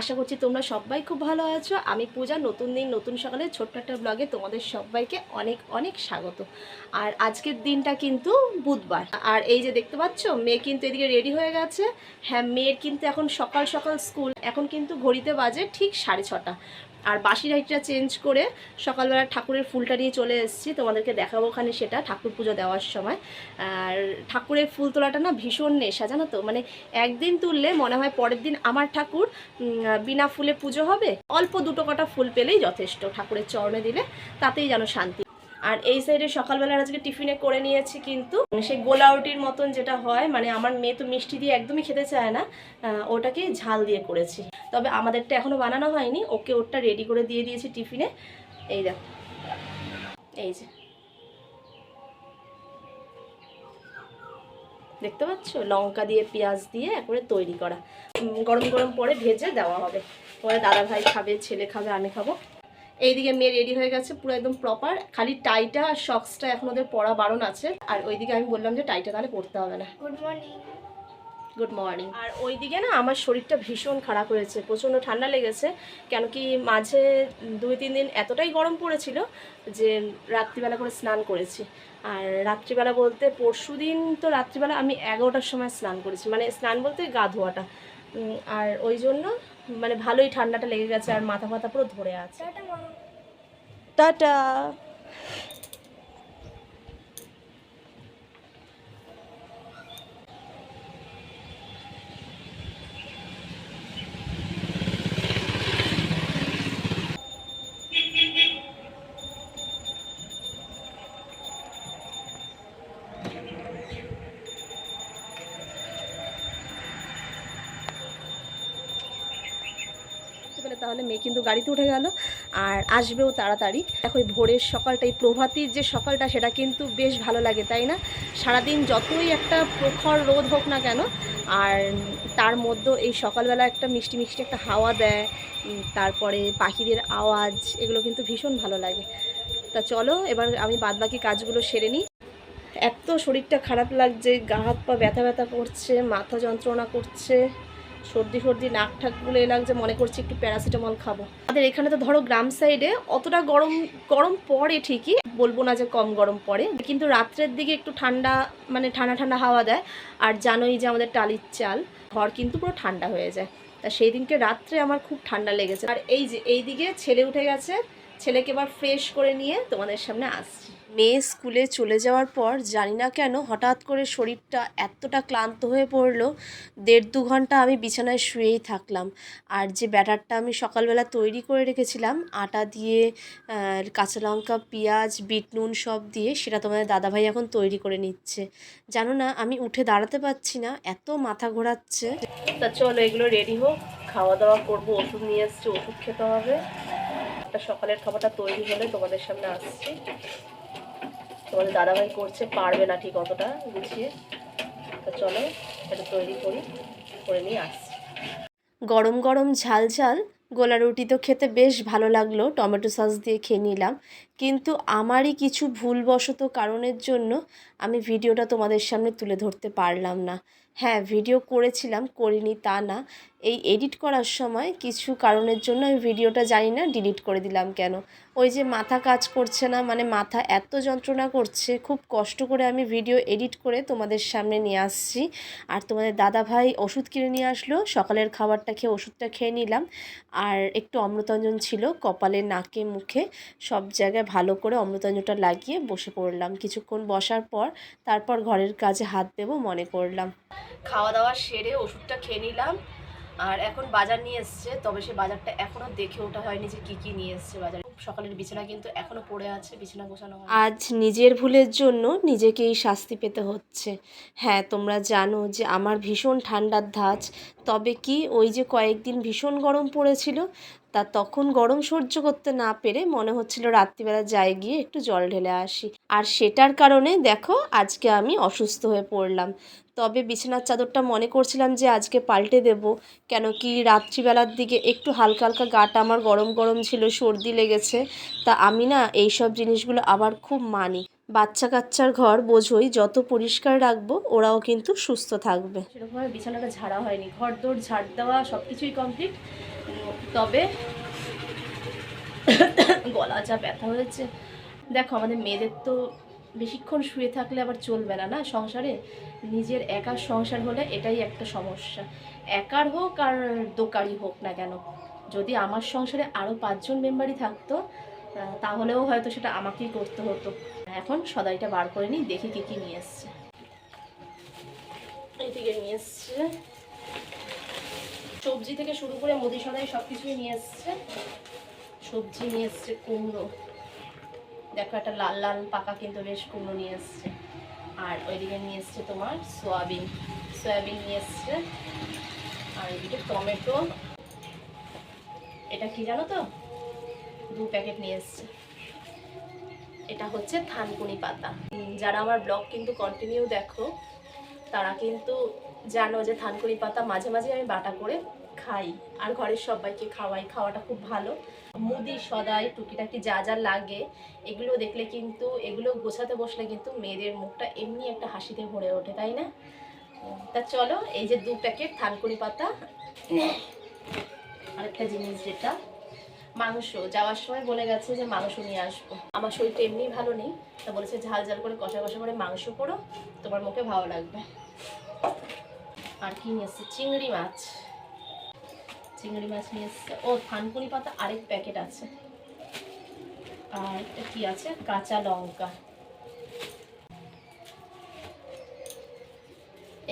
আশা করছি তোমরা সবাই খুব ভালো আছো। আমি পূজা, নতুন দিন, নতুন সকালে ছোট্ট একটা ব্লগে তোমাদের সবাইকে অনেক অনেক স্বাগত। আর আজকের দিনটা কিন্তু বুধবার। আর এই যে দেখতে পাচ্ছ, মেয়ে কিন্তু এদিকে রেডি হয়ে গেছে। হ্যাঁ মেয়ের কিন্তু এখন সকাল সকাল স্কুল। এখন কিন্তু ঘড়িতে বাজে ঠিক সাড়ে ছটা। আর বাসি রাইটটা চেঞ্জ করে সকালবেলা ঠাকুরের ফুলটা নিয়ে চলে এসেছি। তোমাদেরকে দেখাবো ওখানে সেটা, ঠাকুর পুজো দেওয়ার সময়। আর ঠাকুরের ফুল তোলাটা না ভীষণ নেশা, জানো তো? মানে একদিন তুললে মনে হয় পরের দিন আমার ঠাকুর বিনা ফুলে পুজো হবে। অল্প দুটো কটা ফুল পেলেই যথেষ্ট ঠাকুরের চরণে দিলে, তাতেই যেন শান্তি আর এই সাইডে সকালবেলা আজকে টিফিনে করে নিয়েছি কিন্তু সেই গোলাউটির মতন যেটা হয় মানে আমার মেয়ে তো মিষ্টি দিয়ে একদমই খেতে চায় না ওটাকে ঝাল দিয়ে করেছি। তবে আমাদেরটা এখনও বানানো হয়নি, ওকে ওরটা রেডি করে দিয়ে দিয়েছি টিফিনে। এই দেখ, এই যে। দেখতে পাচ্ছ? লঙ্কা দিয়ে, পেঁয়াজ দিয়ে একবারে তৈরি করা। গরম গরম পরে ভেজে দেওয়া হবে। পরে দাদা ভাই খাবে, ছেলে খাবে, আমি খাব। এইদিকে মেয়ে রেডি হয়ে গেছে পুরো একদম প্রপার খালি টাইটা আর শক্সটা এখন ওদের পরা বারণ আছে। আর ওইদিকে আমি বললাম যে টাইটা তাহলে পড়তে হবে না। গুড মর্নিং গুড মর্নিং আর ওইদিকে না আমার শরীরটা ভীষণ খারাপ হয়েছে প্রচণ্ড ঠান্ডা লেগেছে। কেন কি মাঝে দুই তিন দিন এতটাই গরম পড়েছিল যে রাত্রিবেলা করে স্নান করেছি। আর রাত্রিবেলা বলতে পরশু দিন তো রাত্রিবেলা আমি এগারোটার সময় স্নান করেছি। মানে স্নান বলতে গা ধোয়াটা। আর ওই জন্য মানে ভালোই ঠান্ডাটা লেগে গেছে আর মাথা ফাথা পুরো ধরে আছে। টাটা তাহলে মেয়ে কিন্তু গাড়িতে উঠে গেল আর আসবেও তাড়াতাড়ি। দেখো ভোরের সকালটা এই প্রভাতির যে সকালটা সেটা কিন্তু বেশ ভালো লাগে, তাই না? সারাদিন যতই একটা প্রখর রোদ হোক না কেন, আর তার মধ্যে এই সকালবেলা একটা মিষ্টি মিষ্টি একটা হাওয়া দেয় তারপরে পাখিদের আওয়াজ, এগুলো কিন্তু ভীষণ ভালো লাগে। তা চলো, এবার আমি বাদবাকি কাজগুলো সেরে নিই। এত শরীরটা খারাপ লাগছে, গা হাত পা ব্যথা ব্যথা করছে, মাথা যন্ত্রণা করছে। সর্দি সর্দি, নাক ঠাকগুলো লাগছে মনে করছি একটু প্যারাসিটামল খাব। আমাদের এখানে তো ধরো গ্রাম সাইডে অতটা গরম গরম পড়ে ঠিকই, বলব না যে কম গরম পড়ে, কিন্তু রাত্রের দিকে একটু ঠান্ডা মানে ঠান্ডা ঠান্ডা হাওয়া দেয়, আর জানোই যে আমাদের টালির চাল, ঘর কিন্তু পুরো ঠান্ডা হয়ে যায়। তা সেই দিনকে রাত্রে আমার খুব ঠান্ডা লেগেছে। আর এই যে এই দিকে ছেলে উঠে গেছে, ছেলেকে এবার ফ্রেশ করে নিয়ে তোমাদের সামনে আসছি। মেয়ে স্কুলে চলে যাওয়ার পর জানি না কেন হঠাৎ করে শরীরটা এতটা ক্লান্ত হয়ে পড়ল, দেড় দু ঘণ্টা আমি বিছানায় শুয়েই থাকলাম। আর যে ব্যাটারটা আমি সকালবেলা তৈরি করে রেখেছিলাম, আটা দিয়ে কাঁচা লঙ্কা, পেঁয়াজ, বিট নুন সব দিয়ে সেটা তোমাদের দাদাভাই এখন তৈরি করে নিচ্ছে। জানো না, আমি উঠে দাঁড়াতে পারছি না, এত মাথা ঘোরাচ্ছে। তা চলো এগুলো রেডি হোক খাওয়া দাওয়া করব, ওষুধ নিয়ে এসছি, ওষুধ খেতে হবে। একটা সকালের খাবারটা তৈরি হলে তোমাদের সামনে আসছি। তোমাদের দাদাভাই করছে, পারবে না ঠিক অতটা গুছিয়ে। তো চলো, এটা তৈরি করি, করে নিয়ে আসছি। গরম গরম ঝাল ঝাল, গোলা রুটি তো খেতে বেশ ভালো লাগল, টমেটো সস দিয়ে খেয়ে নিলাম। কিন্তু আমারই কিছু ভুলবশত কারণের জন্য আমি ভিডিওটা তোমাদের সামনে তুলে ধরতে পারলাম না। হ্যাঁ ভিডিও করেছিলাম, করিনি তা না। এই এডিট করার সময় কিছু কারণের জন্য আমি ভিডিওটা জানি না ডিলিট করে দিলাম কেন? ওই যে মাথা কাজ করছে না মানে মাথা এত যন্ত্রণা করছে, খুব কষ্ট করে আমি ভিডিও এডিট করে তোমাদের সামনে নিয়ে আসছি। আর তোমাদের দাদা ভাই ওষুধ কিনে নিয়ে আসলো, সকালের খাবারটা খেয়ে ওষুধটা খেয়ে নিলাম। আর একটু অমৃতাঞ্জন ছিল কপালে, নাকে, মুখে, সব জায়গায় ভালো করে অমৃতাঞ্জনটা লাগিয়ে বসে পড়লাম। কিছুক্ষণ বসার পর তারপর ঘরের কাজে হাত দেবো মনে করলাম। খাওয়া দাওয়া সেরে ওষুধটা খেয়ে নিলাম। আর এখন বাজার নিয়ে এসছে, তবে সে বাজারটা এখনও দেখে ওঠা হয়নি যে কি কি নিয়ে এসছে বাজারে। সকালের বিছানা কিন্তু এখনও পড়ে আছে, বিছানা গোছানো আজ নিজের ভুলের জন্য নিজেকেই শাস্তি পেতে হচ্ছে। হ্যাঁ তোমরা জানো যে আমার ভীষণ ঠান্ডার ধাঁচ, তবে কি ওই যে কয়েকদিন ভীষণ গরম পড়েছিল তা তখন গরম সহ্য করতে না পেরে মনে হচ্ছিল রাত্রিবেলা যাই গিয়ে একটু জল ঢেলে আসি। আর সেটার কারণে দেখো, আজকে আমি অসুস্থ হয়ে পড়লাম। তবে বিছানার চাদরটা মনে করছিলাম যে আজকে পাল্টে দেব। কেন কি রাত্রিবেলার দিকে একটু হালকা হালকা গাটা আমার গরম গরম ছিল, সর্দি লেগেছে। তা আমি না এই সব জিনিসগুলো আবার খুব মানি। বাচ্চা কাচ্চার ঘর বোঝোই যত পরিষ্কার রাখব, ওরাও কিন্তু সুস্থ থাকবে। সেরকমভাবে বিছানাটা ঝাড়া হয়নি। ঘর দৌড় ঝাড় দেওয়া সব কিছুই কমপ্লিট তবে গলা যা ব্যথা হয়েছে। দেখো, আমাদের মেয়েদের তো বেশিক্ষণ শুয়ে থাকলে আবার চলবে না না? সংসারে নিজের একার সংসার হলে এটাই একটা সমস্যা। একার হোক আর দোকারি হোক না কেন, যদি আমার সংসারে আরও পাঁচজন মেম্বারই থাকতো তাহলেও হয়তো সেটা আমাকেই করতে হতো। এখন সদাইটা বার করে নিই, দেখি কী কী নিয়ে এসছে। এইদিকে নিয়ে এসছে। সবজি থেকে শুরু করে মুদি সদাই সব কিছুই নিয়ে এসছে। সবজি নিয়ে এসছে, কুমড়ো। দেখো একটা লাল লাল পাকা কিন্তু বেশ কুমড়ো নিয়ে এসছে। আর ওইদিকে নিয়ে এসছে তোমার সয়াবিন। সয়াবিন নিয়ে এসছে। আর এদিকে টমেটো। এটা কি জানো তো? দু প্যাকেট নিয়ে এসছে। এটা হচ্ছে থানকুনি পাতা। যারা আমার ব্লগ কিন্তু কন্টিনিউ দেখো তারা কিন্তু জানো যে থানকুনি পাতা মাঝে মাঝে আমি বাটা করে খাই। আর ঘরের সবাইকে খাওয়াই, খাওয়াটা খুব ভালো। মুদি, সদাই, টুকিটাকি যা যা লাগে, এগুলো দেখলে কিন্তু, এগুলো গোছাতে বসলে কিন্তু মেয়েদের মুখটা এমনি একটা হাসিতে ভরে ওঠে, তাই না? তা চলো, এই যে দু প্যাকেট থানকুনি পাতা। আরেকটা জিনিস যেটা মাংস যাওয়ার সময় বলে গেছে যে মাংস নিয়ে আসব। আমার শরীরটা এমনি ভালো নেই, তা বলেছে ঝাল ঝাল করে কষা কষা করে মাংস করো, তোমার মুখে ভালো লাগবে। আর কি নিয়ে এসছে? চিংড়ি মাছ। চিংড়ি মাছ নিয়ে এসছে। ও থানকুনি পাতা আরেক প্যাকেট আছে। আর কি আছে? কাঁচা লঙ্কা।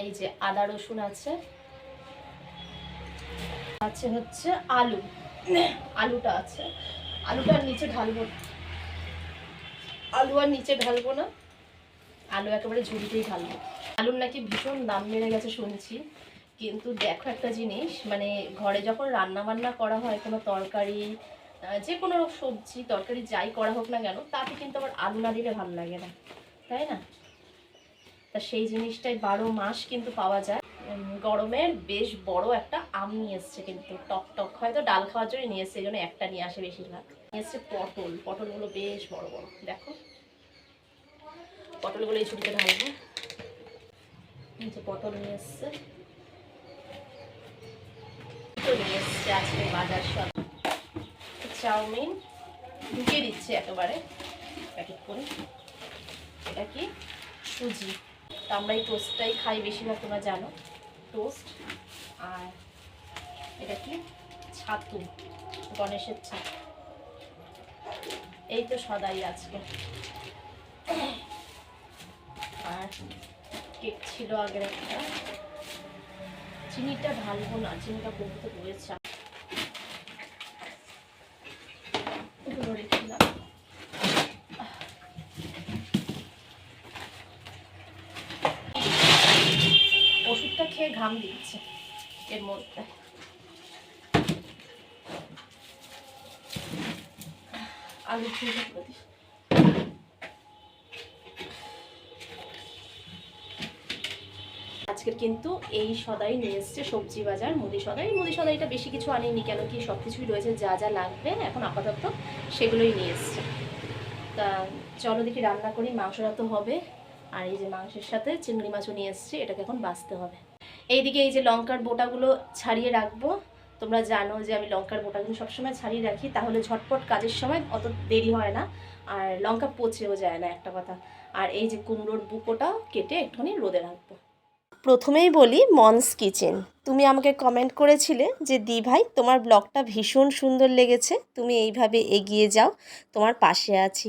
এই যে আদা রসুন আছে। আছে হচ্ছে আলু। আলুটা আছে। আলুটা আর নিচে ঢালবো। আলু আর নিচে ঢালবো না। আলু একেবারে ঝুড়িতেই ঢালবো। আলুর নাকি ভীষণ দাম বেড়ে গেছে শুনছি। কিন্তু দেখো একটা জিনিস মানে ঘরে যখন রান্না বান্না করা হয় কোনো তরকারি যে কোনো সবজি তরকারি যাই করা হোক না কেন তাতে কিন্তু আবার আলু না দিলে ভালো লাগে না। তাই না? তা সেই জিনিসটাই বারো মাস কিন্তু পাওয়া যায়। উম, গরমের বেশ বড় একটা আম নিয়ে এসছে কিন্তু টক টক। হয়তো ডাল খাওয়ার জন্য নিয়ে এসছে এই জন্য একটা নিয়ে আসে বেশিরভাগ। নিয়ে এসছে পটল। পটলগুলো বেশ বড় বড়, দেখো। পটলগুলো এই ছুটিতে ঢালবো। পটল নিয়ে এসছে। নিয়ে বাজার চাউমিন ঢুকিয়ে দিচ্ছে একেবারে এটা কি? সুজি। তো আমরা এই টোস্টটাই খাই বেশিরভাগ, তোমরা জানো। টোস্ট আর এটা কি? ছাতু, গণেশের ছাতু। এই তো সদাই আজকে। আর কেক ছিল আগের একটা। চিনিটা ঢালবো না, চিনিটা বহুতে রয়েছে ওষুধটা খেয়ে ঘাম দিচ্ছে এর মধ্যে। আলু দিই আজকের কিন্তু এই সদাই নিয়ে এসছে সবজি বাজার, মুদি সদাই। মুদি সদাইটা বেশি কিছু আনেনি কেন কি সব কিছুই রয়েছে, যা যা লাগবে, এখন আপাতত সেগুলোই নিয়ে এসছে। তা চলো দেখি রান্না করি, মাংসটা তো হবে। আর এই যে মাংসের সাথে চিংড়ি মাছও নিয়ে এসছে, এটাকে এখন বাঁচতে হবে। এইদিকে এই যে লঙ্কার বোটাগুলো ছাড়িয়ে রাখব। তোমরা জানো যে আমি লঙ্কার বোটাগুলো সবসময় ছাড়িয়ে রাখি, তাহলে ঝটপট কাজের সময় অত দেরি হয় না। আর লঙ্কা পচেও যায় না, একটা কথা। আর এই যে কুমড়োর বুকোটা কেটে একটুখানি রোদে রাখব। প্রথমেই বলি মনস কিচেন। তুমি আমাকে কমেন্ট করেছিলে যে দি ভাই তোমার ব্লগটা ভীষণ সুন্দর লেগেছে। তুমি এইভাবে এগিয়ে যাও, তোমার পাশে আছি।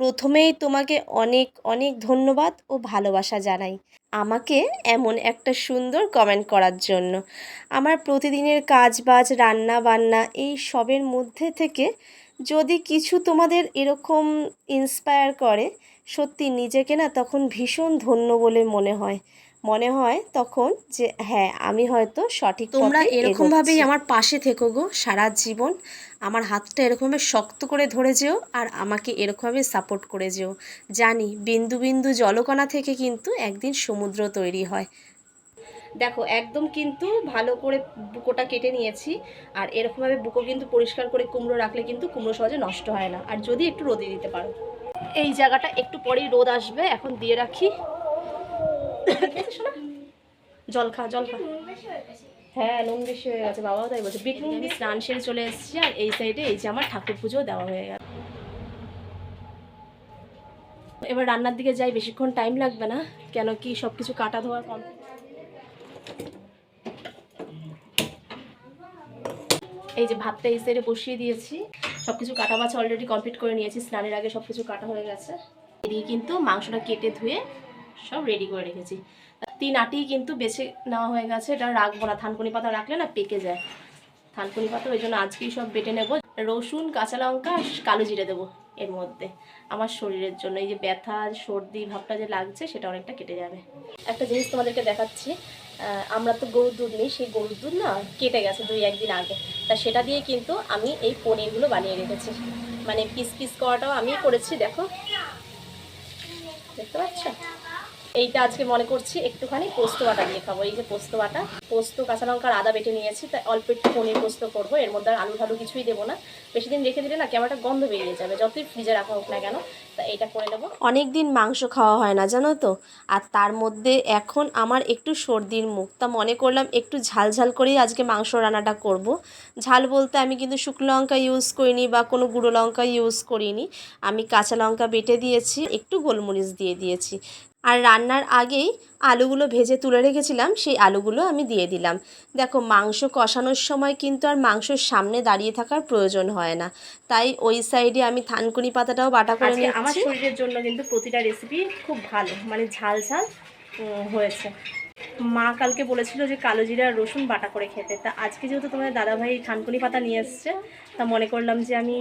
প্রথমেই তোমাকে অনেক অনেক ধন্যবাদ ও ভালোবাসা জানাই আমাকে এমন একটা সুন্দর কমেন্ট করার জন্য। আমার প্রতিদিনের কাজ বাজ রান্না বান্না এই সবের মধ্যে থেকে যদি কিছু তোমাদের এরকম ইন্সপায়ার করে, সত্যি নিজেকে না তখন ভীষণ ধন্য বলে মনে হয়। মনে হয় তখন যে হ্যাঁ আমি হয়তো সঠিক তোমরা এরকম ভাবেই আমার পাশে থেকো গো সারা জীবন। আমার হাতটা এরকমভাবে শক্ত করে ধরে যেও আর আমাকে এরকমভাবে সাপোর্ট করে যেও। জানি বিন্দু বিন্দু জলকণা থেকে কিন্তু একদিন সমুদ্র তৈরি হয়। দেখো একদম কিন্তু ভালো করে বুকোটা কেটে নিয়েছি আর এরকমভাবে বুকো কিন্তু পরিষ্কার করে কুমড়ো রাখলে কিন্তু কুমড়ো সহজে নষ্ট হয় না। আর যদি একটু রোদে দিতে পারো। এই জায়গাটা একটু পরেই রোদ আসবে এখন দিয়ে রাখি। জল খা জল খা। হ্যাঁ নুন বেশি হয়ে গেছে, বাবাও তাই বলছে। বিট নুন স্নান সেরে চলে এসেছি, আর এই সাইডে এই যে আমার ঠাকুর পুজো দেওয়া হয়ে গেল। এবার রান্নার দিকে যাই, বেশিক্ষণ টাইম লাগবে না, কেন কি সব কিছু কাটা ধোয়া কম। এই যে ভাতটা এই সাইডে বসিয়ে দিয়েছি সব কিছু কাটা বাছা অলরেডি কমপ্লিট করে নিয়েছি, স্নানের আগে সব কিছু কাটা হয়ে গেছে। এদিকে কিন্তু মাংসটা কেটে ধুয়ে সব রেডি করে রেখেছি। তিন আটি কিন্তু বেছে নেওয়া হয়ে গেছে। এটা রাখব না, থানকুনি পাতা রাখলে না পেকে যায়। থানকুনি পাতা, ওই জন্য আজকেই সব বেটে নেব। রসুন, কাঁচা লঙ্কা কালো জিরে দেবো এর মধ্যে। আমার শরীরের জন্য এই যে ব্যথা, সর্দি, ভাবটা যে লাগছে, সেটা অনেকটা কেটে যাবে। একটা জিনিস তোমাদেরকে দেখাচ্ছি। আমরা তো গরুর দুধ নিই, সেই গরুর দুধ না কেটে গেছে দুই, একদিন আগে। তা সেটা দিয়ে কিন্তু আমি এই পনিরগুলো বানিয়ে রেখেছি। মানে পিস পিস করাটাও আমি করেছি, দেখো। দেখতে পাচ্ছ? এইটা আজকে মনে করছি একটুখানি পোস্ত বাটা দিয়ে খাব। এই যে পোস্ত বাটা পোস্ত, কাঁচা লঙ্কার আদা বেটে নিয়েছি। তাই অল্প একটু পনির পোস্ত করব, এর মধ্যে আলু ঠালু কিছুই দেবো না। বেশি দিন রেখে দিলে না কেমন একটা গন্ধ বেরিয়ে যাবে, যতই ফ্রিজে রাখা হোক না কেন। তা এইটা করে নেব। অনেক দিন মাংস খাওয়া হয় না, জানো তো? আর তার মধ্যে এখন আমার একটু সর্দির মুখ। তা মনে করলাম একটু ঝাল ঝাল করেই আজকে মাংস রান্নাটা করব। ঝাল বলতে আমি কিন্তু শুকনো লঙ্কা ইউজ করিনি বা কোনো গুঁড়ো লঙ্কা ইউজ করিনি। আমি কাঁচা লঙ্কা বেটে দিয়েছি, একটু গোলমরিচ দিয়ে দিয়েছি। আর রান্নার আগেই আলুগুলো ভেজে তুলে রেখেছিলাম সেই আলুগুলো আমি দিয়ে দিলাম। দেখো মাংস কষানোর সময় কিন্তু আর মাংসের সামনে দাঁড়িয়ে থাকার প্রয়োজন হয় না। তাই ওই সাইডে আমি থানকুনি পাতাটাও বাটা করে আজকে আমার শরীরের জন্য কিন্তু প্রতিটা রেসিপি খুব ভালো মানে ঝাল ঝাল হয়েছে। মা কালকে বলেছিল যে কালো জিরা রসুন বাটা করে খেতে। তা আজকে যেহেতু তোমাদের দাদাভাই থানকুনি পাতা নিয়ে এসছে, তা মনে করলাম যে আমি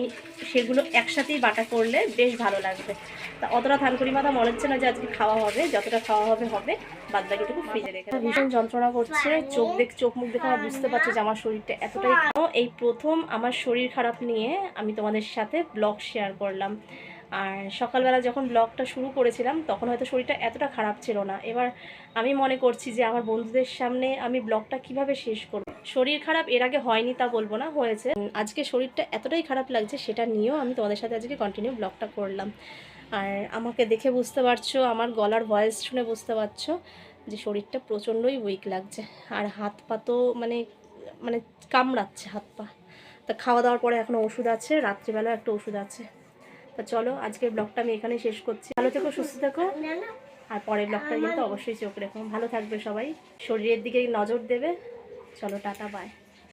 সেগুলো একসাথেই বাটা করলে বেশ ভালো লাগবে। তা অতটা থানকুনি পাতা মনে হচ্ছে না যে আজকে খাওয়া হবে, যতটা খাওয়া হবে হবে। বাদ বাকিটুকু ফ্রিজে রেখে ভীষণ যন্ত্রণা করছে, চোখ দেখ, চোখ মুখ দেখে আমার বুঝতে পারছ যে আমার শরীরটা এতটাই এই প্রথম আমার শরীর খারাপ নিয়ে আমি তোমাদের সাথে ব্লগ শেয়ার করলাম। আর সকালবেলা যখন ব্লগটা শুরু করেছিলাম, তখন হয়তো শরীরটা এতটা খারাপ ছিল না। এবার আমি মনে করছি যে, আমার বন্ধুদের সামনে আমি ব্লগটা কীভাবে শেষ করব? শরীর খারাপ এর আগে হয়নি তা বলব না, হয়েছে। আজকে শরীরটা এতটাই খারাপ লাগছে, সেটা নিয়েও আমি তোমাদের সাথে আজকে কন্টিনিউ ব্লগটা করলাম। আর আমাকে দেখে বুঝতে পারছ, আমার গলার ভয়েস শুনে বুঝতে পারছ যে, শরীরটা প্রচণ্ডই উইক লাগছে। আর হাত পা তো মানে মানে কামড়াচ্ছে হাত পা। তা খাওয়া দাওয়ার পরে এখনও ওষুধ আছে রাত্রিবেলা একটা ওষুধ আছে। তা চলো, আজকের ব্লগটা আমি এখানে শেষ করছি। ভালো থেকো, সুস্থ থেকো। আর পরের ব্লগটা কিন্তু অবশ্যই চোখ রেখো। ভালো থাকবে সবাই। শরীরের দিকে নজর দেবে। চলো, টাটা বাই